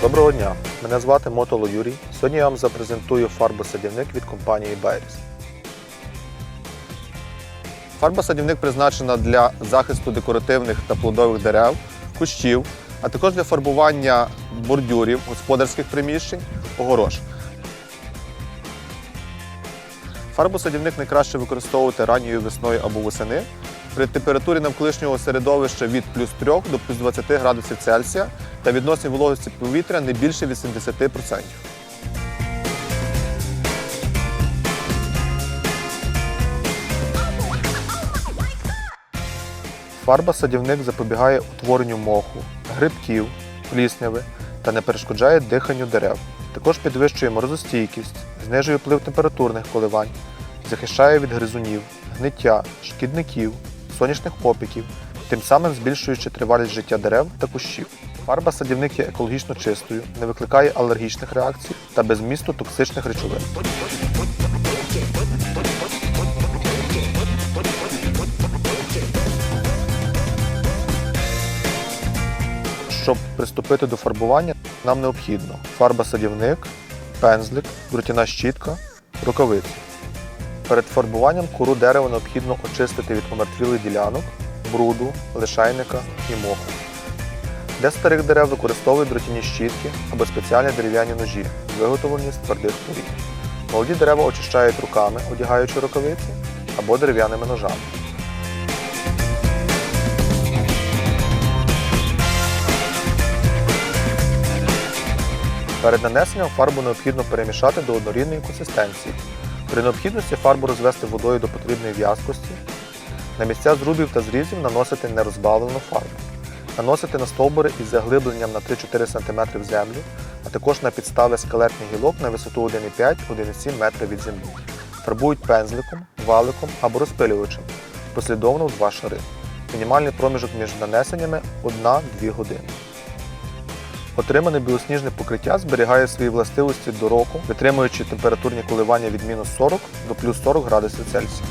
Доброго дня! Мене звати Мотоло Юрій. Сьогодні я вам запрезентую фарбосадівник від компанії Беріс. Фарбосадівник призначена для захисту декоративних та плодових дерев, кущів, а також для фарбування бордюрів, господарських приміщень, огорож. Фарбосадівник найкраще використовувати ранньою весною або восени при температурі навколишнього середовища від плюс 3 до плюс 20 градусів Цельсія та відносній вологості повітря не більше 80%. Фарба садівник запобігає утворенню моху, грибків, плісняви та не перешкоджає диханню дерев. Також підвищує морозостійкість, знижує вплив температурних коливань, захищає від гризунів, гниття, шкідників, сонячних опіків, тим самим збільшуючи тривалість життя дерев та кущів. Фарба садівник є екологічно чистою, не викликає алергічних реакцій та без вмісту токсичних речовин. Щоб приступити до фарбування, нам необхідно фарба садівник, пензлик, дротяна щітка, рукавиці. Перед фарбуванням кору дерева необхідно очистити від помертвілих ділянок, бруду, лишайника і моху. Для старих дерев використовують дротяні щітки або спеціальні дерев'яні ножі, виготовлені з твердих порід. Молоді дерева очищають руками, одягаючи рукавиці, або дерев'яними ножами. Перед нанесенням фарбу необхідно перемішати до однорідної консистенції. При необхідності фарбу розвести водою до потрібної в'язкості. На місця зрубів та зрізів наносити нерозбавлену фарбу. Наносити на стовбури із заглибленням на 3-4 см в землю, а також на підстави скелетних гілок на висоту 1,5-1,7 метра від землі. Фарбують пензликом, валиком або розпилювачем, послідовно в два шари. Мінімальний проміжок між нанесеннями 1-2 години. Отримане білосніжне покриття зберігає свої властивості до року, витримуючи температурні коливання від мінус 40 до плюс 40 градусів Цельсія.